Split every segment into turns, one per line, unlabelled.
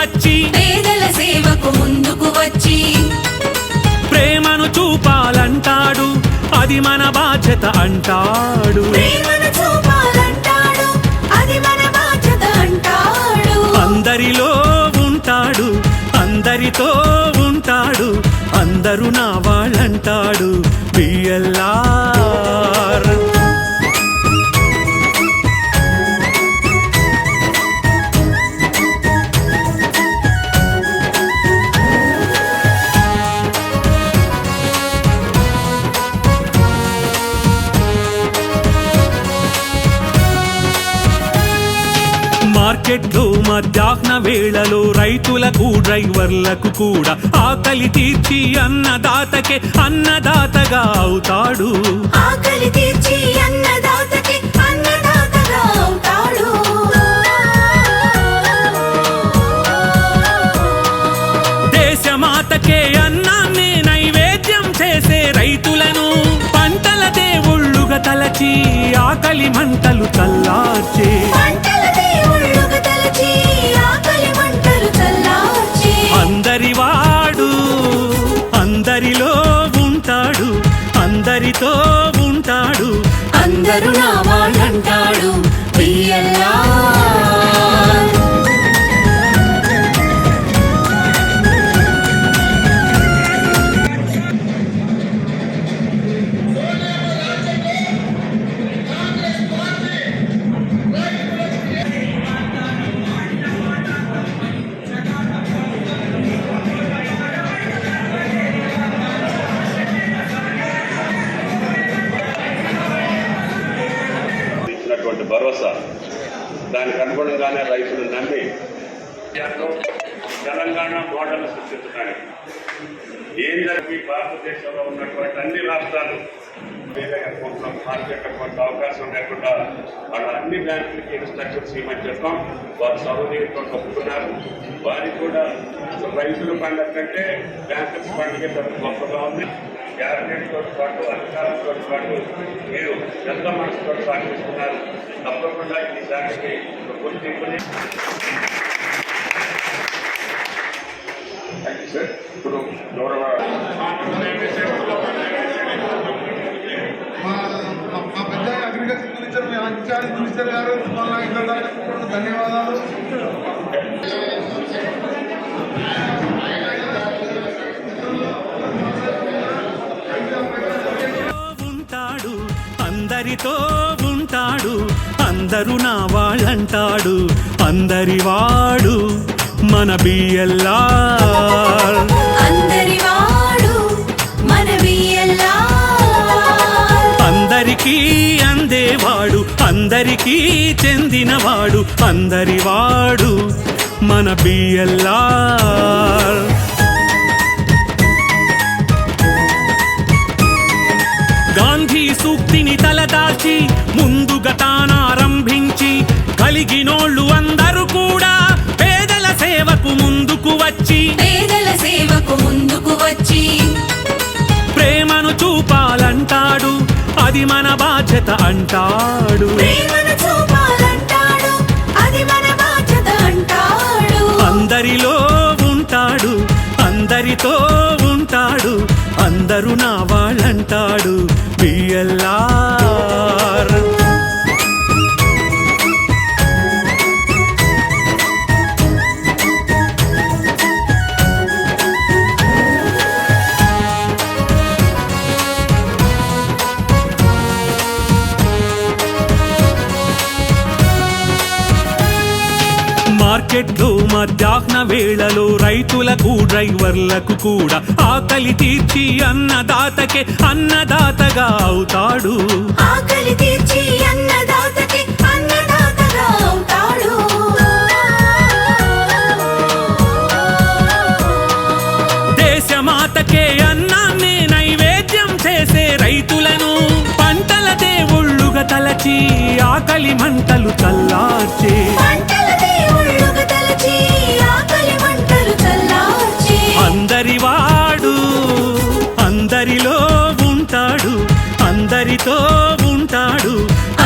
వచ్చి
పేదల సేవకు ముందుకు వచ్చి
ప్రేమను చూపాలంటాడు అది మన బాధ్యత అంటాడు. అందరిలో ఉంటాడు అందరితో ఉంటాడు అందరూ నా వాళ్ళంటాడు. మార్కెట్లో మధ్యాహ్న వేళలో రైతులకు డ్రైవర్లకు కూడా ఆకలి తీర్చి అన్నదాతకే అన్నదాతగా అవుతాడు.
ఆకలి తీర్చి అన్నదాతకి అన్నదాతగా అవుతాడు.
దేశమాతకే అన్నాన్ని నైవేద్యం చేసే రైతులను పంటల దేవుళ్ళుగా తలచి ఆకలి మంటలు
ఉన్నటువంటి అన్ని రాష్ట్రాలు వేరే అకౌంట్లో మార్కెట్ అకౌంట్ అవకాశం లేకుండా వాళ్ళ అన్ని బ్యాంకులకి ఇన్స్ట్రక్షన్స్ ఇవ్వమని చెప్పాం. వారు సౌదీతో ఒప్పుకున్నారు. వారికి కూడా రైతుల పండుగ కంటే బ్యాంకర్స్ పండుగ గొప్పగా ఉంది. క్యాబినెట్తో పాటు అధికారంతో పాటు మీరు ఎంత మనసుతో సాగిస్తున్నారు. తప్పకుండా ఈ శాఖకి గుర్తింపుని సార్ ఇప్పుడు గౌరవ
మా పెద్ద అగ్రికల్చర్ మినిస్టర్ మీ ఇన్ఛార్జ్ మినిస్టర్ గారు ధన్యవాదాలు
ఉంటాడు అందరితో ఉంటాడు అందరూ నా వాళ్ళంటాడు అందరి వాడు మన బిఎల్ఆర్ అందరికీ అందేవాడు అందరికీ చెందినవాడు అందరి వాడు మన బిఎల్ఆర్ గాంధీ సూక్తిని తలదాచి ముందుగా తానారంభించి కలిగినోళ్ళు అందరూ అది మన బాధ్యత అంటాడు. అందరిలో ఉంటాడు అందరితో ఉంటాడు అందరూ నా వాళ్ళంటాడు. బిఎల్ఆర్ మధ్యాహ్న వేళలో రైతులకు డ్రైవర్లకు కూడా ఆకలి తీర్చి అన్నదాతకే అన్నదాతగా అవుతాడు.
ఆకలి తీర్చి అన్నదాతకి అన్నదాతగా అవుతాడు.
దేశమాతకే అన్నాన్నే నైవేద్యం చేసే రైతులను పంటల దేవుళ్ళుగా తలచి ఆకలి మంటలు అందరితో ఉంటాడు.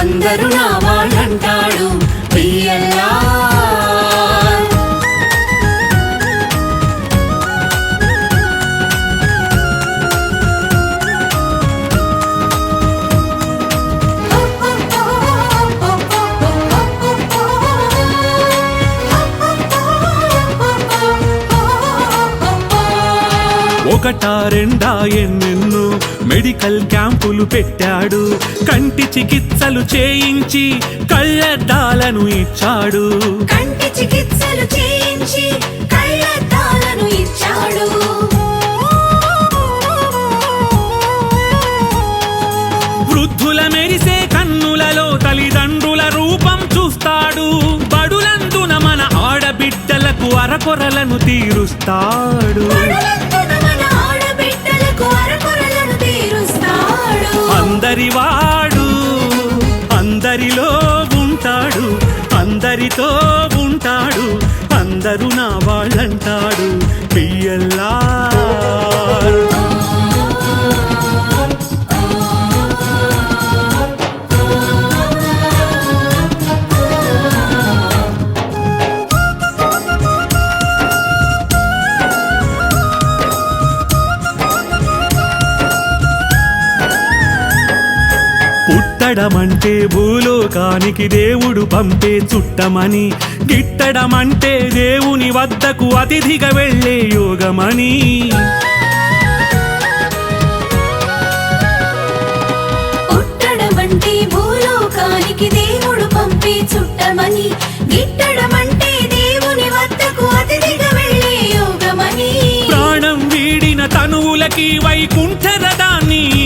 అందరూ నా వాళ్ళంటాడు. పిఎల్ఆర్
ఒకటా రెండా ఎన్నెన్నో మెడికల్ క్యాంపులు పెట్టాడు. కంటి చికిత్సలు చేయించి కళ్ళద్దాలను ఇచ్చాడు.
కంటి చికిత్సలు చేయించి కళ్ళద్దాలను ఇచ్చాడు.
వృద్ధుల మెరిసే కన్నులలో తల్లిదండ్రుల రూపం చూస్తాడు. బడులందున మన ఆడబిడ్డలకు అరకొరలను తీరుస్తాడు. అందరివాడు అందరిలో ఉంటాడు అందరితో ఉంటాడు అందరూ నా వాళ్ళంటాడు. పిఎల్ఆర్ పుట్టడమంటే భూలోకానికి దేవుడు పంపే చుట్టమని గిట్టడమంటే దేవుని వద్దకు అతిథిగా వెళ్ళే యోగమని.
భూలోకానికి దేవుడు పంపే చుట్టమని గిట్టడమంటే దేవుని వద్దకు అతిథిగా వెళ్ళే యోగమని.
ప్రాణం వీడిన తనువులకి వైకుంఠరదాన్ని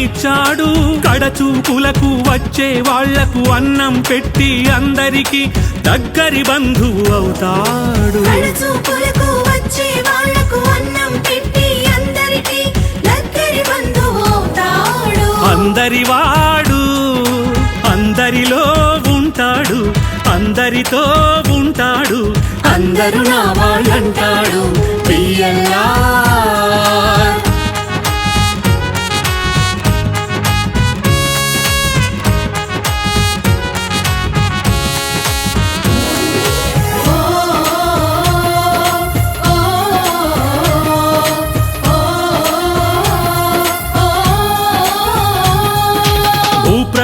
ఇచ్చాడు. కడచూపులకు వచ్చే వాళ్ళకు అన్నం పెట్టి అందరికి దగ్గరి బంధువు అవుతాడు.
కడచూపులకు వచ్చే వాళ్ళకు అన్నం పెట్టి అందరికీ దగ్గరి బంధువు అవుతాడు.
అందరి వాడు అందరిలో ఉంటాడు. అందరితో ఉంటాడు.
అందరూ నా వాళ్ళంటాడు. పిఎల్ఆర్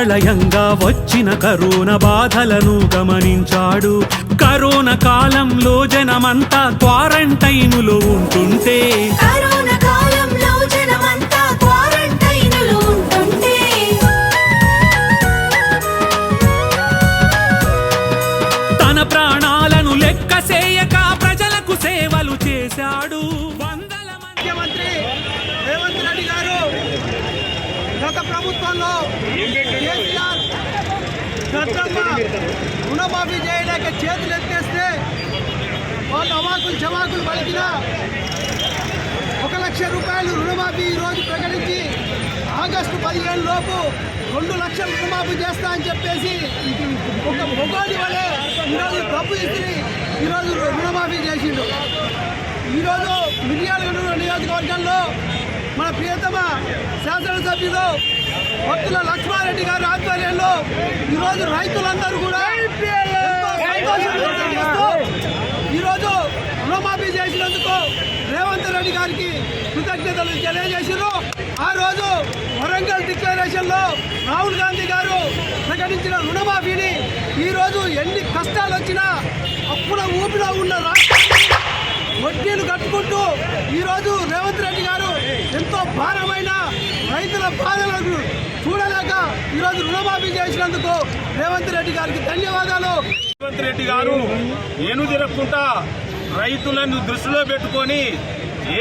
భూప్రళయంగా వచ్చిన కరోనా బాధలను గమనించాడు. కరోనా కాలంలో జనమంతా క్వారంటైనులో ఉంటుంటే.
కరోనా కాలంలో జనమంతా క్వారంటైన్లో ఉంటుంటే.
తన ప్రాణాలను లెక్క చేయక ప్రజలకు సేవలు చేశాడు.
గత ప్రభుత్వంలో కేసీఆర్ గతంగా రుణమాఫీ చేయలేక చేతులు ఎత్తేస్తే వాళ్ళు అవాకులు చవాకులు పలికిన ఒక లక్ష రూపాయలు రుణమాఫీ ఈరోజు ప్రకటించి ఆగస్టు పదిహేను లోపు రెండు లక్షలు రుణమాఫీ చేస్తా అని చెప్పేసి ఒక మొగోడి వలె ఈరోజు డబ్బు ఇచ్చి ఈరోజు రుణమాఫీ చేసిండు. ఈరోజు మిర్యాలగూడ నియోజకవర్గంలో మన ప్రియతమ శాసనసభ్యులు భక్తుల లక్ష్మారెడ్డి గారి ఆధ్వర్యంలో ఈరోజు రైతులందరూ కూడా ఈరోజు రుణమాఫీ చేసినందుకు రేవంత్ రెడ్డి గారికి కృతజ్ఞతలు తెలియజేసారు ఆ రోజు వరంగల్ డిక్లరేషన్లో రాహుల్ గాంధీ గారు ప్రకటించిన రుణమాఫీని ఈరోజు ఎన్ని కష్టాలు వచ్చినా అప్పుల ఊపిలో ఉన్న రాష్ట్రం వడ్డీలు కట్టుకుంటూ ఈరోజు రేవంత్ రెడ్డి గారు ఎంతో భారమైన రైతుల బాధలను
చూడలేక ఈరోజు రుణమాఫీ చేసినందుకు రేవంత్ రెడ్డి గారికి ధన్యవాదాలు.
రేవంత్ రెడ్డి గారు ఏను తిరగకుండా రైతులను దృష్టిలో పెట్టుకొని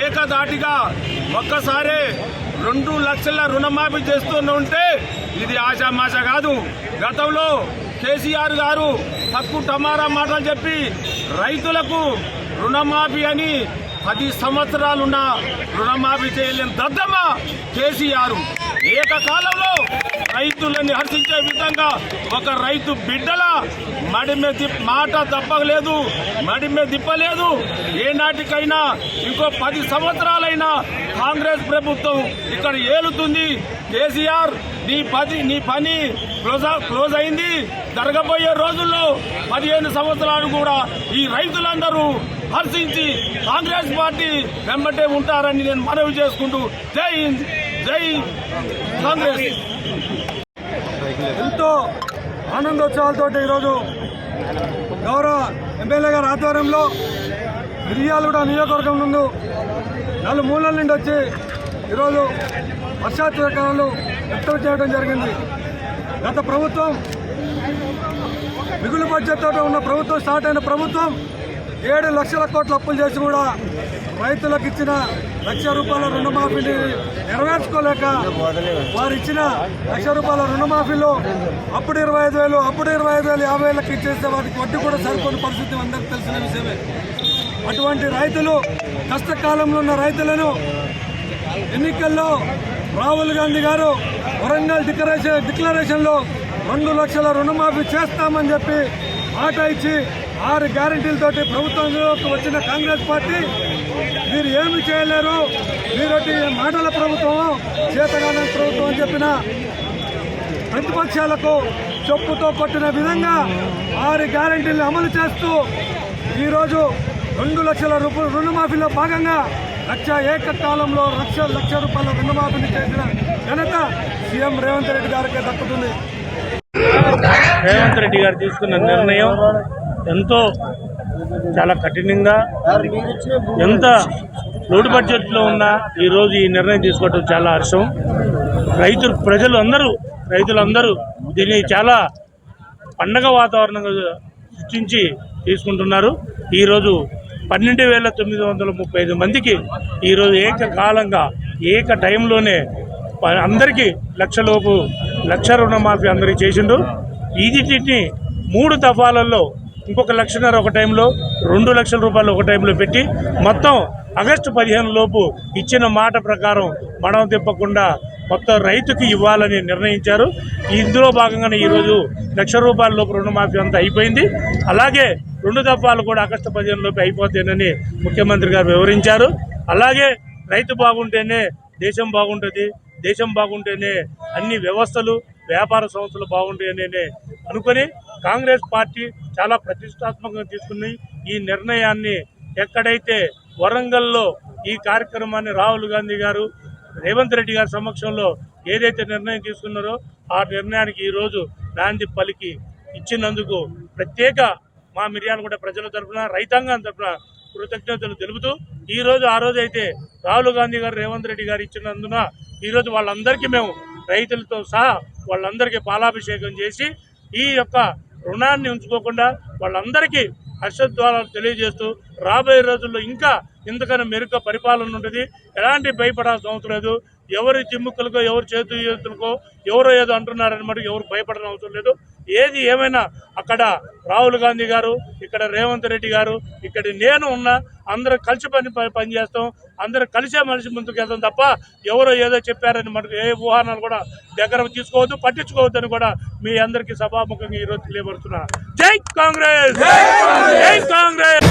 ఏకదాటిగా ఒక్కసారే రెండు లక్షల రుణమాఫీ చేస్తుంటే ఇది ఆశామాష కాదు. గతంలో కేసీఆర్ గారు తక్కువ టమారా మాటలు చెప్పి రైతులకు రుణమాఫీ అని పది సంవత్సరాలున్న రుణమాఫీ చేయలేని దద్దమ్మ కేసీఆర్ ఏకకాలంలో రైతులని హర్షించే విధంగా ఒక రైతు బిడ్డల మడిమే దిప్ మాట తప్పలేదు మడిమే దిప్పలేదు ఏనాటికైనా ఇంకో పది సంవత్సరాలైనా కాంగ్రెస్ ప్రభుత్వం ఇక్కడ ఏలుతుంది. కేసీఆర్ నీ పది నీ పని క్లోజ్ క్లోజ్ అయింది. జరగబోయే రోజుల్లో పదిహేను సంవత్సరాలు కూడా ఈ రైతులందరూ హర్షించి కాంగ్రెస్ పార్టీ వెంబటే ఉంటారని నేను మనవి చేసుకుంటూ జై హింద్ జై కాంగ్రెస్.
ఎంతో ఆనందోత్సవాలతో ఈరోజు గౌరవ ఎమ్మెల్యే గారి ఆధ్వర్యంలో మిర్యాలగూడ నియోజకవర్గం నుండి నాలుగు మూలల నుండి వచ్చి ఈరోజు వర్షాచరణలు వ్యక్తం చేయడం జరిగింది. గత ప్రభుత్వం మిగులు బడ్జెట్తో ఉన్న ప్రభుత్వం స్టార్ట్ అయిన ప్రభుత్వం ఏడు లక్షల కోట్ల అప్పులు చేసి కూడా రైతులకు ఇచ్చిన లక్ష రూపాయల రుణమాఫీని నెరవేర్చుకోలేక వారు ఇచ్చిన లక్ష రూపాయల రుణమాఫీలో అప్పుడు ఇరవై ఐదు వేలు అప్పుడు ఇరవై ఐదు వేలు యాభై వేలకు ఇచ్చేస్తే వారికి వడ్డీ కూడా సరిపోని పరిస్థితి అందరికీ తెలిసిన విషయమే. అటువంటి రైతులు కష్టకాలంలో ఉన్న రైతులను ఎన్నికల్లో రాహుల్ గాంధీ గారు వరంగల్ డిక్లరేషన్ డిక్లరేషన్లో రెండు లక్షల రుణమాఫీ చేస్తామని చెప్పి మాట ఇచ్చి ఆరు గ్యారంటీలతోటి ప్రభుత్వంలోకి వచ్చిన కాంగ్రెస్ పార్టీ మీరు ఏమి చేయలేరు? మీరు మాటల ప్రభుత్వం చేతగానే ప్రభుత్వం అని చెప్పిన ప్రతిపక్షాలకు చెప్పుతో కొట్టిన విధంగా ఆరు గ్యారంటీలను అమలు చేస్తూ ఈరోజు రెండు లక్షల రూపాయల రుణమాఫీలో భాగంగా లక్ష ఏకకాలంలో లక్ష లక్ష రూపాయల రుణమాఫీని చేసిన ఘనత సీఎం రేవంత్ రెడ్డి గారికి దక్కుతుంది.
రేవంత్ రెడ్డి గారు తీసుకున్న నిర్ణయం ఎంతో చాలా కఠినంగా ఎంత లోటు బడ్జెట్లో ఉన్న ఈరోజు ఈ నిర్ణయం తీసుకోవడం చాలా హర్షం. రైతులు ప్రజలు అందరూ రైతులందరూ దీన్ని చాలా పండగ వాతావరణంగా సృష్టించి తీసుకుంటున్నారు. ఈరోజు పన్నెండు వేల తొమ్మిది వందల ముప్పై ఐదు మందికి ఈరోజు ఏకకాలంగా ఏక టైంలోనే ప- అందరికీ లక్షలోపు లక్ష రుణమాఫీ అందరికీ చేసిండు ఈజీటీని మూడు దఫాలలో ఇంకొక లక్షన్నర ఒక టైంలో రెండు లక్షల రూపాయలు ఒక టైంలో పెట్టి మొత్తం ఆగస్టు పదిహేను లోపు ఇచ్చిన మాట ప్రకారం మడం తిప్పకుండా మొత్తం రైతుకి ఇవ్వాలని నిర్ణయించారు. ఇందులో భాగంగానే ఈరోజు లక్ష రూపాయల లోపు రుణమాఫీ అంతా అయిపోయింది. అలాగే రెండు దఫాలు కూడా ఆగస్టు పదిహేను లోపు అయిపోతాయని ముఖ్యమంత్రి గారు వివరించారు. అలాగే రైతు బాగుంటేనే దేశం బాగుంటుంది దేశం బాగుంటేనే అన్ని వ్యవస్థలు వ్యాపార సంస్థలు బాగుంటాయని అనుకొని కాంగ్రెస్ పార్టీ చాలా ప్రతిష్టాత్మకంగా తీసుకుని ఈ నిర్ణయాన్ని ఎక్కడైతే వరంగల్లో ఈ కార్యక్రమాన్ని రాహుల్ గాంధీ గారు రేవంత్ రెడ్డి గారి సమక్షంలో ఏదైతే నిర్ణయం తీసుకున్నారో ఆ నిర్ణయానికి ఈరోజు నాంది పలికి ఇచ్చినందుకు ప్రత్యేక మా మిర్యాలగూడ ప్రజల తరఫున రైతాంగం తరఫున కృతజ్ఞతలు తెలుపుతూ ఈ రోజు ఆ రోజు అయితే రాహుల్ గాంధీ గారు రేవంత్ రెడ్డి గారు ఇచ్చినందున ఈరోజు వాళ్ళందరికీ మేము రైతులతో సహా వాళ్ళందరికీ పాలాభిషేకం చేసి ఈ యొక్క రుణాన్ని ఉంచుకోకుండా వాళ్ళందరికీ హర్షద్వారాలు తెలియజేస్తూ రాబోయే రోజుల్లో ఇంకా ఇంతకన్నా మెరుగ్గా పరిపాలన ఉంటుంది. ఎలాంటి భయపడాల్సిన అవసరం లేదు. ఎవరి చిమ్ముకలకో ఎవరి చేతు చేతులకో ఎవరో ఏదో అంటున్నారని ఎవరు భయపడడం అవసరం లేదు. ఏది ఏమైనా అక్కడ రాహుల్ గాంధీ గారు ఇక్కడ రేవంత్ రెడ్డి గారు ఇక్కడ నేను ఉన్నా అందరూ కలిసి పని పనిచేస్తాం పని చేస్తాం. అందరూ కలిసే మనిషి ముందుకెళ్తాం తప్ప ఎవరో ఏదో చెప్పారని మనకు ఏ ఊహానాలు కూడా దగ్గర తీసుకోవద్దు పట్టించుకోవద్దని కూడా మీ అందరికీ సభాముఖంగా ఈరోజు తెలియబడుతున్నా జై కాంగ్రెస్! జై కాంగ్రెస్!